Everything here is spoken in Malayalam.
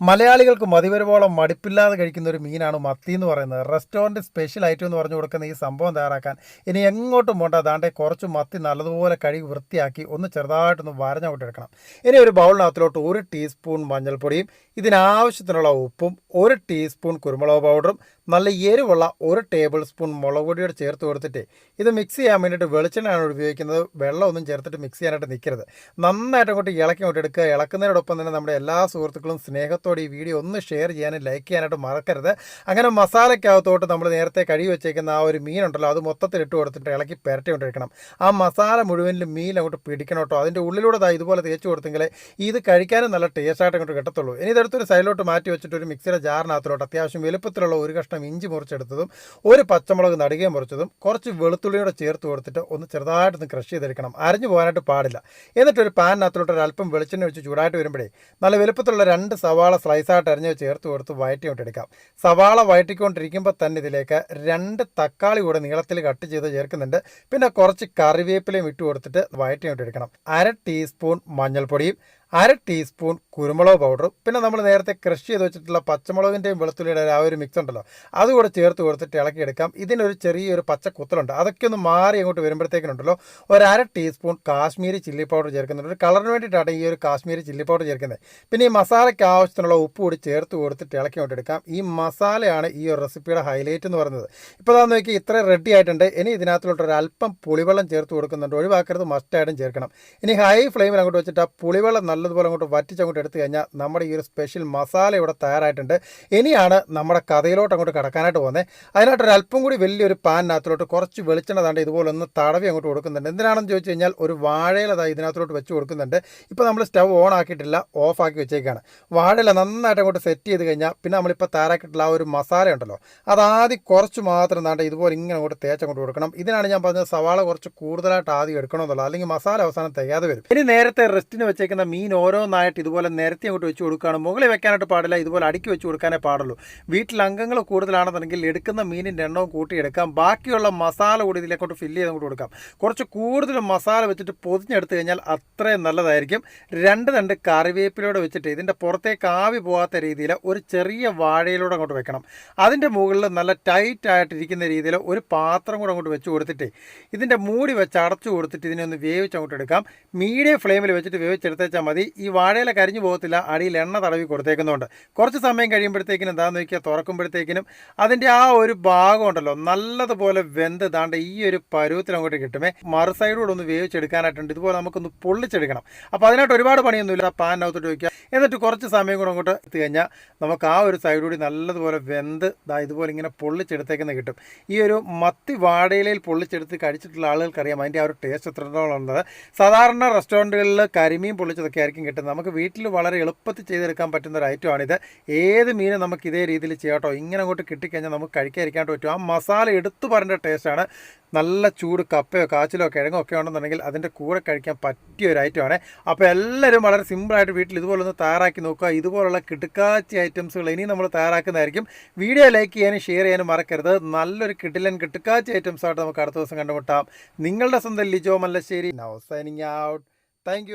മലയാളികൾക്ക് മതിവരുവോളം മടുപ്പില്ലാതെ കഴിക്കുന്ന ഒരു മീനാണ് മത്തി എന്ന് പറയുന്നത്. റെസ്റ്റോറന്റ് സ്പെഷ്യൽ ഐറ്റം എന്ന് പറഞ്ഞു കൊടുക്കുന്ന ഈ സംഭവം തയ്യാറാക്കാൻ ഇനി എങ്ങോട്ടും പോണ്ട. അതാണ്ട് കുറച്ച് മത്തി നല്ലതുപോലെ കഴുകി വൃത്തിയാക്കി ഒന്ന് ചെറുതായിട്ടൊന്ന് വരഞ്ഞോട്ടെടുക്കണം ഇനി ഒരു ബൗളിനകത്തിലോട്ട് ഒരു ടീസ്പൂൺ മഞ്ഞൾപ്പൊടിയും ഇതിനാവശ്യത്തിനുള്ള ഉപ്പും ഒരു ടീസ്പൂൺ കുരുമുളക് പൗഡറും നല്ല എരിവുള്ള ഒരു ടേബിൾ സ്പൂൺ മുളക് പൊടിയോട് ചേർത്ത് കൊടുത്തിട്ട് ഇത് മിക്സ് ചെയ്യാൻ വേണ്ടിയിട്ട് വെളിച്ചെണ്ണയാണ് ഉപയോഗിക്കുന്നത്. വെള്ളമൊന്നും ചേർത്തിട്ട് മിക്സ് ചെയ്യാനായിട്ട് നിൽക്കരുത് നന്നായിട്ട് അങ്ങോട്ട് ഇളക്കി അങ്ങോട്ട് എടുക്കുക. ഇളക്കുന്നതിനോടൊപ്പം തന്നെ നമ്മുടെ എല്ലാ സുഹൃത്തുക്കളും സ്നേഹത്തോടെ ഈ വീഡിയോ ഒന്ന് ഷെയർ ചെയ്യാനും ലൈക്ക് ചെയ്യാനായിട്ട് മറക്കരുത്. അങ്ങനെ മസാലയ്ക്കകത്തോട്ട് നമ്മൾ നേരത്തെ കഴുകി വെച്ചേക്കുന്ന ആ ഒരു മീനുണ്ടല്ലോ അത് മൊത്തത്തിൽ ഇട്ട് കൊടുത്തിട്ട് ഇളക്കി പെരട്ടി കൊണ്ടിരിക്കണം ആ മസാല മുഴുവനിലും മീൻ അങ്ങോട്ട് പിടിക്കണം കേട്ടോ. അതിന്റെ ഉള്ളിലൂടെ ഇതുപോലെ തേച്ച് കൊടുത്തെങ്കിൽ ഇത് കഴിക്കാനും നല്ല ടേസ്റ്റായിട്ട് അങ്ങോട്ട് കിട്ടത്തുള്ളൂ. ഇനി ഇതെടുത്തൊരു സൈഡിലോട്ട് മാറ്റി വെച്ചിട്ട് ഒരു മിക്സിയുടെ ജാറിനകത്തിലോട്ട് അത്യാവശ്യം വലുപ്പത്തിലുള്ള ഒരു കഷ്ണം ഇഞ്ചി മുറിച്ചെടുത്തതും ഒരു പച്ചമുളക് നടുകയും മുറിച്ചതും കുറച്ച് വെളുത്തുള്ളിയോടെ ചേർത്ത് കൊടുത്തിട്ട് ഒന്ന് ചെറുതായിട്ടൊന്ന് ക്രഷ് ചെയ്തെടുക്കണം. അരഞ്ഞു പോകാനായിട്ട് പാടില്ല. എന്നിട്ട് ഒരു പാനിനകത്തോട്ട് ഒരു അല്പം വെളിച്ചെണ്ണ വെച്ച് ചൂടായിട്ട് വരുമ്പോഴേ നല്ല വലുപ്പത്തിലുള്ള രണ്ട് സവാള സ്ലൈസായിട്ട് അരിഞ്ഞ് ചേർത്ത് കൊടുത്ത് വയറ്റി എടുക്കാം. സവാള വയറ്റിക്കൊണ്ടിരിക്കുമ്പോൾ തന്നെ ഇതിലേക്ക് രണ്ട് തക്കാളി കൂടെ നീളത്തിൽ കട്ട് ചെയ്ത് ചേർക്കുന്നുണ്ട്. പിന്നെ കുറച്ച് കറിവേപ്പിലയും ഇട്ട് കൊടുത്തിട്ട് വയറ്റി എടുക്കണം. അര ടീസ്പൂൺ മഞ്ഞൾപ്പൊടിയും അര ടീസ്പൂൺ കുരുമുളക് പൗഡർ പിന്നെ നമ്മൾ നേരത്തെ ക്രഷ് ചെയ്ത് വെച്ചിട്ടുള്ള പച്ചമുളകിന്റെയും വെളുത്തുള്ളിയുടെ ആ ഒരു മിക്സ് ഉണ്ടല്ലോ. അതുകൂടെ ചേർത്ത് കൊടുത്തിട്ട് ഇളക്കിയെടുക്കാം ഇതിനൊരു ചെറിയൊരു പച്ച കുത്തലുണ്ട്. അതൊക്കെ ഒന്ന് മാറി അങ്ങോട്ട് വരുമ്പോഴത്തേക്കിനുണ്ടല്ലോ. ഒരു അര ടീസ്പൂൺ കാശ്മീരി ചില്ലി പൗഡർ ചേർക്കുന്നുണ്ട്. ഒരു കളറിന് വേണ്ടിയിട്ടാണ് ഈ ഒരു കാശ്മീരി ചില്ലി പൗഡർ ചേർക്കുന്നത്. പിന്നെ ഈ മസാലയ്ക്ക് ആവശ്യത്തിനുള്ള ഉപ്പ് കൂടി ചേർത്ത് കൊടുത്തിട്ട് ഇളക്കി എടുക്കാം. ഈ മസാലയാണ് ഈ ഒരു റെസിപ്പിയുടെ ഹൈലൈറ്റ് എന്ന് പറയുന്നത്. ഇപ്പോൾ അതാ നോക്കി ഇത്ര റെഡി ആയിട്ടുണ്ട്. ഇനി ഇതിനകത്തോട്ട് ഒരു അല്പം പുളിവെള്ളം ചേർത്ത് കൊടുക്കുന്നുണ്ട്. ഒഴിവാക്കരുത്. മസ്റ്റായിട്ടും ചേർക്കണം. ഇനി ഹൈ ഫ്ലെയിമിൽ അങ്ങോട്ട് വെച്ചിട്ട് ആ പുളിവെള്ളം നല്ലതുപോലെ അങ്ങോട്ട് വറ്റിച്ച് അങ്ങോട്ട് എടുത്തു കഴിഞ്ഞാൽ നമ്മുടെ ഈ ഒരു സ്പെഷ്യൽ മസാല ഇവിടെ തയ്യാറായിട്ടുണ്ട്. ഇനിയാണ് നമ്മുടെ കഥയിലോട്ട് അങ്ങോട്ട് കിടക്കാനായിട്ട് പോകുന്നത്. അതിനായിട്ട് ഒരു അല്പം കൂടി വലിയൊരു പാനിനകത്തിലോട്ട് കുറച്ച് വെളിച്ചെണ്ണ താണ്ട് ഇതുപോലെ ഒന്ന് തടവി അങ്ങോട്ട് കൊടുക്കുന്നുണ്ട്. എന്തിനാണെന്ന് ചോദിച്ചു കഴിഞ്ഞാൽ ഒരു വാഴയില ദാ ഇതിനകത്തോട്ട് വെച്ച് കൊടുക്കുന്നുണ്ട്. ഇപ്പോൾ നമ്മൾ സ്റ്റവ് ഓൺ ആക്കിയിട്ടില്ല ഓഫ് ആക്കി വെച്ചേക്കാണ്. വാഴയില നന്നായിട്ട് അങ്ങോട്ട് സെറ്റ് ചെയ്ത് കഴിഞ്ഞാൽ പിന്നെ നമ്മളിപ്പോൾ തയ്യാറാക്കിയിട്ടുള്ള ആ ഒരു മസാല ഉണ്ടല്ലോ അതാദ്യം കുറച്ച് മാത്രം താണ്ട് ഇതുപോലെ ഇങ്ങനെ അങ്ങോട്ട് തേച്ച് അങ്ങോട്ട് കൊടുക്കണം. ഇതിനാണ് ഞാൻ പറഞ്ഞത് സവാള കുറച്ച് കൂടുതലായിട്ട് ആദ്യം എടുക്കണമെന്നുള്ളത്. അല്ലെങ്കിൽ മസാല അവസാനം തികയാതെ വരും. ഇനി നേരത്തെ റെസ്റ്റിന് വെച്ചേക്കുന്ന മീൻ ഓരോന്നായിട്ട് ഇതുപോലെ നിരത്തി അങ്ങോട്ട് വെച്ച് കൊടുക്കുകയാണ്. മുകളിൽ വെക്കാനായിട്ട് പാടില്ല ഇതുപോലെ അടുക്കി വെച്ച് കൊടുക്കാനേ പാടുള്ളൂ. വീട്ടിൽ അംഗങ്ങൾ കൂടുതലാണെന്നുണ്ടെങ്കിൽ എടുക്കുന്ന മീനിന്റെ എണ്ണവും കൂട്ടിയെടുക്കാം ബാക്കിയുള്ള മസാല കൂടി ഇതിലേക്കോട്ട് ഫില്ല് ചെയ്ത് അങ്ങോട്ട് കൊടുക്കാം. കുറച്ച് കൂടുതൽ മസാല വെച്ചിട്ട് പൊതിഞ്ഞെടുത്ത് കഴിഞ്ഞാൽ അത്രയും നല്ലതായിരിക്കും. രണ്ട് രണ്ട് കറിവേപ്പിലൂടെ വെച്ചിട്ട് ഇതിന്റെ പുറത്തേക്ക് ആവി പോകാത്ത രീതിയിൽ ഒരു ചെറിയ വാഴയിലൂടെ അങ്ങോട്ട് വെക്കണം. അതിന്റെ മുകളിൽ നല്ല ടൈറ്റ് ആയിട്ടിരിക്കുന്ന രീതിയിൽ ഒരു പാത്രം കൂടെ അങ്ങോട്ട് വെച്ച് കൊടുത്തിട്ട് ഇതിന്റെ മൂടി വെച്ച് അടച്ചു കൊടുത്തിട്ട് ഇതിനെ ഒന്ന് വേവിച്ച് അങ്ങോട്ട് എടുക്കാം. മീഡിയം ഫ്ലെയിമിൽ വെച്ചിട്ട് വേവിച്ചെടുത്തേച്ചാൽ മതി. ഈ വാഴയില കരിഞ്ഞു പോകത്തില്ല. അടിയിൽ എണ്ണ തടവി കൊടുത്തേക്കുന്നതുകൊണ്ട്. കുറച്ച് സമയം കഴിയുമ്പോഴത്തേക്കിനും എന്താണെന്ന് നോക്കിയാൽ തുറക്കുമ്പോഴത്തേക്കിനും അതിന്റെ ആ ഒരു ഭാഗം ഉണ്ടല്ലോ. നല്ലതുപോലെ വെന്ത് താണ്ട് ഈ ഒരു പരുവത്തിൽ അങ്ങോട്ട് കിട്ടുമേ. മറു സൈഡിലൂടെ ഒന്ന് വേവിച്ചെടുക്കാനായിട്ടുണ്ട്. ഇതുപോലെ നമുക്കൊന്ന് പൊള്ളിച്ചെടുക്കണം. അപ്പോൾ അതിനായിട്ട് ഒരുപാട് പണിയൊന്നുമില്ല. പാനിനകത്തോട്ട് വയ്ക്കുക എന്നിട്ട് കുറച്ച് സമയം കൂടെ അങ്ങോട്ട് എത്തി കഴിഞ്ഞാൽ നമുക്ക് ആ ഒരു സൈഡൂടി നല്ലതുപോലെ വെന്ത് ദാ ഇതുപോലെ ഇങ്ങനെ പൊള്ളിച്ചെടുത്തേക്കുന്ന കിട്ടും. ഈ ഒരു മത്തി വാഴയിലയിൽ പൊള്ളിച്ചെടുത്ത് കഴിച്ചിട്ടുള്ള ആളുകൾക്കറിയാം. അതിന്റെ ആ ഒരു ടേസ്റ്റ് എത്രത്തോളം ഉള്ളത്. സാധാരണ റെസ്റ്റോറന്റുകളിൽ കരിമീൻ പൊള്ളിച്ചതൊക്കെ ആയിരിക്കും കിട്ടുന്നത്. നമുക്ക് വീട്ടിൽ വളരെ എളുപ്പത്തിൽ ചെയ്തെടുക്കാൻ പറ്റുന്ന ഒരു ഐറ്റമാണിത് ഏത് മീനും നമുക്ക് ഇതേ രീതിയിൽ ചെയ്യാട്ടോ ഇങ്ങനെ അങ്ങോട്ട് കിട്ടിക്കഴിഞ്ഞാൽ നമുക്ക് കഴിക്കാതിരിക്കാണ്ട് പറ്റും. ആ മസാല എടുത്തു പറഞ്ഞ ടേസ്റ്റാണ് നല്ല ചൂട് കപ്പയോ കാച്ചിലോ കിഴങ്ങോ ഒക്കെ ഉണ്ടെന്നുണ്ടെങ്കിൽ അതിന്റെ കൂടെ കഴിക്കാൻ പറ്റിയ ഒരു ഐറ്റമാണ് അപ്പോൾ എല്ലാവരും വളരെ സിമ്പിളായിട്ട് വീട്ടിൽ ഇതുപോലൊന്ന് തയ്യാറാക്കി നോക്കുക. ഇതുപോലുള്ള കിടുക്കാച്ചി ഐറ്റംസുകൾ ഇനിയും നമ്മൾ തയ്യാറാക്കുന്നതായിരിക്കും. വീഡിയോ ലൈക്ക് ചെയ്യാനും ഷെയർ ചെയ്യാനും മറക്കരുത്. നല്ലൊരു കിടിലൻ കിട്ടുക്കാച്ചി ഐറ്റംസ് ആയിട്ട് നമുക്ക് അടുത്ത ദിവസം കണ്ടുമുട്ടാം. നിങ്ങളുടെ സ്വന്തം Lijo Mallassery. Now signing out thank